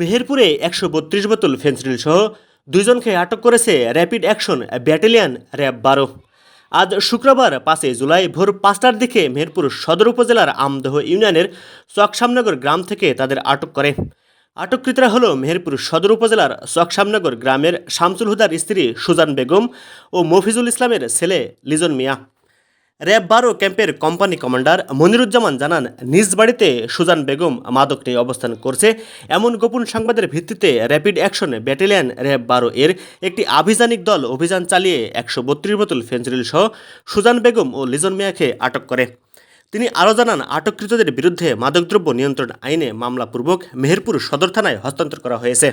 মেহেরপুরে একশো বত্রিশ বোতল ফেন্সিডিল সহ দুইজনকে আটক করেছে র্যাপিড অ্যাকশন ব্যাটালিয়ন র্যাব বারো। আজ শুক্রবার পাঁচই জুলাই ভোর পাঁচটার দিকে মেহেরপুর সদর উপজেলার আমদহ ইউনিয়নের চকসামনগর গ্রাম থেকে তাদের আটক করে। আটককৃতরা হল মেহেরপুর সদর উপজেলার চকসামনগর গ্রামের শামসুল হুদার স্ত্রী সুজান বেগম ও মফিজুল ইসলামের ছেলে লিজন মিয়া। র্যাব বারো ক্যাম্পের কোম্পানি কমান্ডার মনিরুজ্জামান জানান, নিজ বাড়িতে সুজান বেগম মাদক নিয়ে অবস্থান করছে। এমন গোপন সংবাদের ভিত্তিতে র্যাপিড অ্যাকশন ব্যাটালিয়ন র্যাব বারো এর একটি আভিযানিক দল অভিযান চালিয়ে একশো বত্রিশ বোতল ফেন্সিডিল সহ সুজান বেগম ও লিজন মিয়াকে আটক করে। তিনি আরও জানান, আটককৃতদের বিরুদ্ধে মাদকদ্রব্য নিয়ন্ত্রণ আইনে মামলাপূর্বক মেহেরপুর সদর থানায় হস্তান্তর করা হয়েছে।